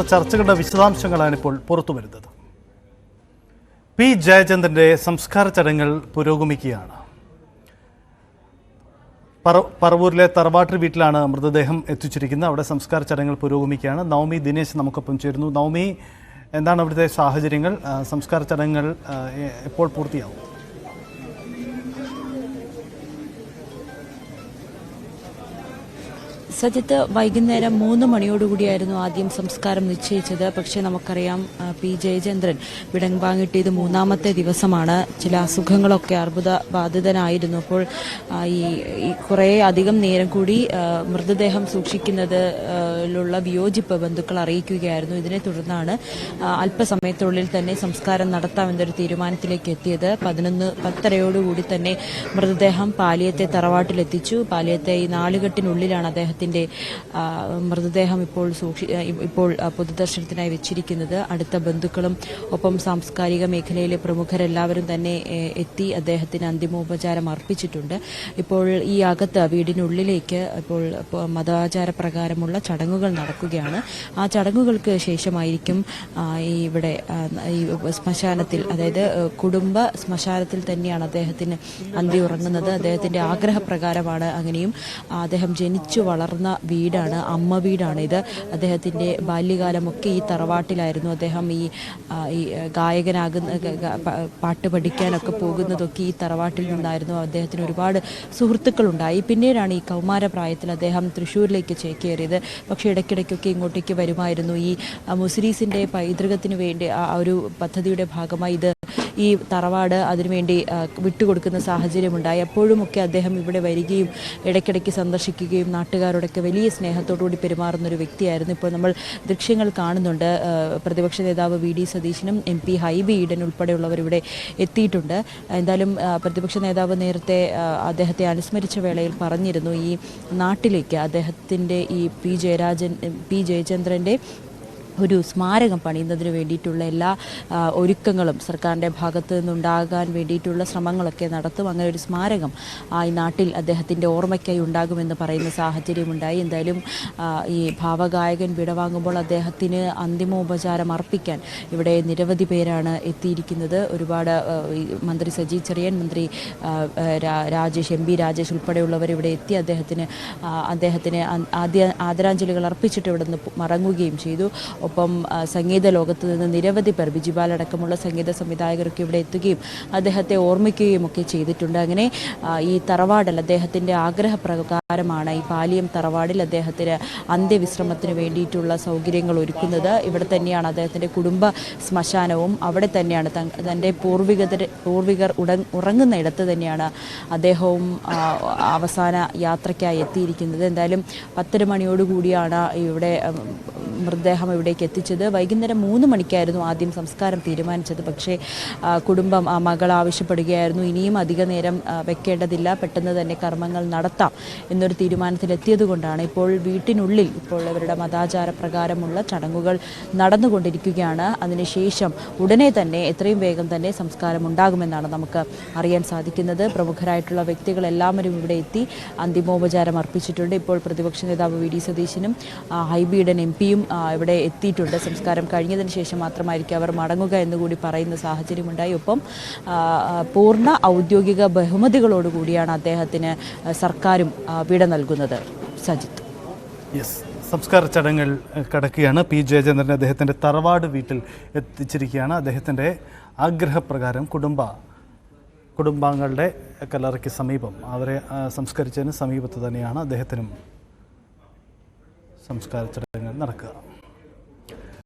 ചർച്ചകളുടെ വിശദാംശങ്ങളാണ് ഇപ്പോൾ പുറത്തു വരുന്നത്. പി ജയചന്ദ്രന്റെ സംസ്കാര ചടങ്ങുകൾ പുരോഗമിക്കുകയാണ്. പറ- പറവൂരിലെ തറവാട്ടിൽ വീട്ടിലാണ് മൃതദേഹം എത്തിച്ചിരിക്കുന്നത്. അവിടെ സംസ്കാര ചടങ്ങുകൾ പുരോഗമിക്കുകയാണ്. നവമി ദിനേശ് നമുക്കൊപ്പം ചേരുന്നു. നവമി എന്താണ് അവിടുത്തെ സാഹചര്യങ്ങൾ? സംസ്കാര ചടങ്ങുകൾ എപ്പോൾ പൂർത്തിയാവും? സജിത്ത് വൈകുന്നേരം മൂന്ന് മണിയോടുകൂടിയായിരുന്നു ആദ്യം സംസ്കാരം നിശ്ചയിച്ചത്. പക്ഷേ നമുക്കറിയാം പി. ജയചന്ദ്രൻ വിടങ്കാങ്ങിട്ട് ഇത് മൂന്നാമത്തെ ദിവസമാണ്. ചില അസുഖങ്ങളൊക്കെ അർബുദ ബാധിതനായിരുന്നു അപ്പോൾ ഈ കുറേ അധികം നേരം കൂടി മൃതദേഹം സൂക്ഷിക്കുന്നത് ലുള്ള വിയോജിപ്പ് ബന്ധുക്കൾ അറിയിക്കുകയായിരുന്നു. ഇതിനെ തുടർന്നാണ് അല്പസമയത്തുള്ളിൽ തന്നെ സംസ്കാരം നടത്താമെന്നൊരു തീരുമാനത്തിലേക്ക് എത്തിയത്. പതിനൊന്ന് പത്തരയോടുകൂടി തന്നെ മൃതദേഹം പാലിയത്തെ തറവാട്ടിലെത്തിച്ചു. പാലിയത്തെ ഈ നാലുകെട്ടിനുള്ളിലാണ് അദ്ദേഹത്തിന്റെ മൃതദേഹം ഇപ്പോൾ ഇപ്പോൾ പൊതുദർശനത്തിനായി വെച്ചിരിക്കുന്നത്. അടുത്ത ബന്ധുക്കളും ഒപ്പം സാംസ്കാരിക മേഖലയിലെ പ്രമുഖരെല്ലാവരും തന്നെ എത്തി അദ്ദേഹത്തിന് അന്തിമോപചാരം അർപ്പിച്ചിട്ടുണ്ട്. ഇപ്പോൾ ഈ അകത്ത് വീടിനുള്ളിലേക്ക് ഇപ്പോൾ മതാചാരപ്രകാരമുള്ള മതാചാര പ്രകാരമുള്ള ചടങ്ങുകൾ നടക്കുകയാണ്. ആ ചടങ്ങുകൾക്ക് ശേഷമായിരിക്കും ഇവിടെ ഈ ശ്മശാനത്തിൽ അതായത് കുടുംബ ശ്മശാനത്തിൽ തന്നെയാണ് അദ്ദേഹത്തിന് അന്തി ഉറങ്ങുന്നത്. അദ്ദേഹത്തിന്റെ ആഗ്രഹപ്രകാരമാണ് അങ്ങനെയും അദ്ദേഹം ജനിച്ചു വളർന്ന വീടാണ് അമ്മ വീടാണ് ഇത് അദ്ദേഹത്തിന്റെ ബാല്യകാലമൊക്കെ ഈ തറവാട്ടിലായിരുന്നു. അദ്ദേഹം ഈ ഗായകനാകുന്ന പാട്ട് പഠിക്കാനൊക്കെ പോകുന്നതൊക്കെ ഈ തറവാട്ടിൽ നിന്നായിരുന്നു. അദ്ദേഹത്തിന് ഒരുപാട് സുഹൃത്തുക്കളുണ്ടായി. പിന്നീടാണ് ഈ കൗമാരപ്രായത്തിൽ അദ്ദേഹം തൃശ്ശൂരിലേക്ക് ചേക്കേറിയത്. പക്ഷേ ഇടയ്ക്കിടയ്ക്കൊക്കെ ഇങ്ങോട്ടേക്ക് വരുമായിരുന്നു ഈ മുസ്ലീസിന്റെ പൈതൃകത്തിന് വേണ്ടി ആ ഒരു പദ്ധതിയുടെ ഭാഗമായി ഇത് ഈ തറവാട് അതിനുവേണ്ടി വിട്ടുകൊടുക്കുന്ന സാഹചര്യമുണ്ടായി. എപ്പോഴുമൊക്കെ അദ്ദേഹം ഇവിടെ വരികയും ഇടയ്ക്കിടയ്ക്ക് സന്ദർശിക്കുകയും നാട്ടുകാരോടൊക്കെ വലിയ സ്നേഹത്തോടുകൂടി പെരുമാറുന്ന ഒരു വ്യക്തിയായിരുന്നു. ഇപ്പോൾ നമ്മൾ ദൃശ്യങ്ങൾ കാണുന്നുണ്ട്. പ്രതിപക്ഷ നേതാവ് വി ഡി സതീശനും എം പി ഹൈബി ഈഡൻ ഉൾപ്പെടെയുള്ളവർ ഇവിടെ എത്തിയിട്ടുണ്ട്. എന്തായാലും പ്രതിപക്ഷ നേതാവ് നേരത്തെ അദ്ദേഹത്തെ അനുസ്മരിച്ച വേളയിൽ പറഞ്ഞിരുന്നു ഈ നാട്ടിലേക്ക് അദ്ദേഹത്തിന്റെ ഈ പി ജയരാജൻ പി ജയചന്ദ്രന്റെ ഒരു സ്മാരകം പണിയുന്നതിന് വേണ്ടിയിട്ടുള്ള എല്ലാ ഒരുക്കങ്ങളും സർക്കാരിന്റെ ഭാഗത്ത് നിന്നുണ്ടാകാൻ വേണ്ടിയിട്ടുള്ള ശ്രമങ്ങളൊക്കെ നടത്തും. അങ്ങനെ ഒരു സ്മാരകം ഈ നാട്ടിൽ അദ്ദേഹത്തിന്റെ ഓർമ്മയ്ക്കായി ഉണ്ടാകുമെന്ന് പറയുന്ന സാഹചര്യമുണ്ടായി. എന്തായാലും ഈ ഭാവഗായകൻ വിടവാങ്ങുമ്പോൾ അദ്ദേഹത്തിന് അന്തിമോപചാരം അർപ്പിക്കാൻ ഇവിടെ നിരവധി പേരാണ് എത്തിയിരിക്കുന്നത്. ഒരുപാട് മന്ത്രി സജി ചെറിയൻ മന്ത്രി രാജേഷ് എം ബി രാജേഷ് ഉൾപ്പെടെയുള്ളവർ ഇവിടെ എത്തി അദ്ദേഹത്തിന് അദ്ദേഹത്തിന് ആദ്യ ആദരാഞ്ജലികൾ അർപ്പിച്ചിട്ട് ഇവിടെ നിന്ന് മടങ്ങുകയും ചെയ്തു. ഒപ്പം സംഗീത ലോകത്ത് നിന്ന് നിരവധി പേർ ബിജിബാൽ അടക്കമുള്ള സംഗീത സംവിധായകരൊക്കെ ഇവിടെ എത്തുകയും അദ്ദേഹത്തെ ഓർമ്മിക്കുകയും ഒക്കെ ചെയ്തിട്ടുണ്ട്. അങ്ങനെ ഈ തറവാടൽ അദ്ദേഹത്തിന്റെ ആഗ്രഹപ്രകാരമാണ് ഈ പാലിയം തറവാടിൽ അദ്ദേഹത്തിന് അന്ത്യവിശ്രമത്തിന് വേണ്ടിയിട്ടുള്ള സൗകര്യങ്ങൾ ഒരുക്കുന്നത്. ഇവിടെ തന്നെയാണ് അദ്ദേഹത്തിന്റെ കുടുംബ ശ്മശാനവും. അവിടെ തന്നെയാണ് തൻ- തന്റെ പൂർവികതര പൂർവികർ ഉറങ്ങുന്ന ഇടത്ത് തന്നെയാണ് അദ്ദേഹവും അവസാന യാത്രയ്ക്കായി എത്തിയിരിക്കുന്നത്. എന്തായാലും പത്തര മണിയോടുകൂടിയാണ് ഇവിടെ മൃതദേഹം ഇവിടേക്ക് എത്തിച്ചത്. വൈകുന്നേരം മൂന്ന് മണിക്കായിരുന്നു ആദ്യം സംസ്കാരം തീരുമാനിച്ചത്. പക്ഷേ കുടുംബം മകൾ ആവശ്യപ്പെടുകയായിരുന്നു. ഇനിയും അധിക നേരം വെക്കേണ്ടതില്ല. പെട്ടെന്ന് തന്നെ കർമ്മങ്ങൾ നടത്താം എന്നൊരു തീരുമാനത്തിലെത്തിയതുകൊണ്ടാണ് ഇപ്പോൾ വീട്ടിനുള്ളിൽ ഇപ്പോൾ ഇവരുടെ മതാചാര പ്രകാരമുള്ള ചടങ്ങുകൾ നടന്നുകൊണ്ടിരിക്കുകയാണ്. അതിനുശേഷം ഉടനെ തന്നെ എത്രയും വേഗം തന്നെ സംസ്കാരം ഉണ്ടാകുമെന്നാണ് നമുക്ക് അറിയാൻ സാധിക്കുന്നത്. പ്രമുഖരായിട്ടുള്ള വ്യക്തികൾ എല്ലാവരും ഇവിടെ എത്തി അന്തിമോപചാരം അർപ്പിച്ചിട്ടുണ്ട്. ഇപ്പോൾ പ്രതിപക്ഷ നേതാവ് വി. ഡി. സതീശനും ഹൈബിയുടെ എം പിയും ഇവിടെ എത്തിയിട്ടുണ്ട്. സംസ്കാരം കഴിഞ്ഞതിന് ശേഷം മാത്രമായിരിക്കും അവർ മടങ്ങുക എന്നുകൂടി പറയുന്ന സാഹചര്യമുണ്ടായി. ഒപ്പം പൂർണ ഔദ്യോഗിക ബഹുമതികളോടുകൂടിയാണ് അദ്ദേഹത്തിന് സർക്കാരും വിട നൽകുന്നത്. സജിത്ത്. യെസ് സംസ്കാര ചടങ്ങുകൾ കടക്കുകയാണ്. പി. ജയചന്ദ്രൻ അദ്ദേഹത്തിന്റെ തറവാട് വീട്ടിൽ എത്തിച്ചിരിക്കുകയാണ്. അദ്ദേഹത്തിന്റെ ആഗ്രഹപ്രകാരം കുടുംബ കുടുംബാംഗങ്ങളുടെ കല്ലറയ്ക്ക് സമീപം അവരെ സംസ്കരിച്ചതിന് സമീപത്ത് തന്നെയാണ് അദ്ദേഹത്തിനും സംസ്കാര ചടങ്ങുകൾ നടക്കുക.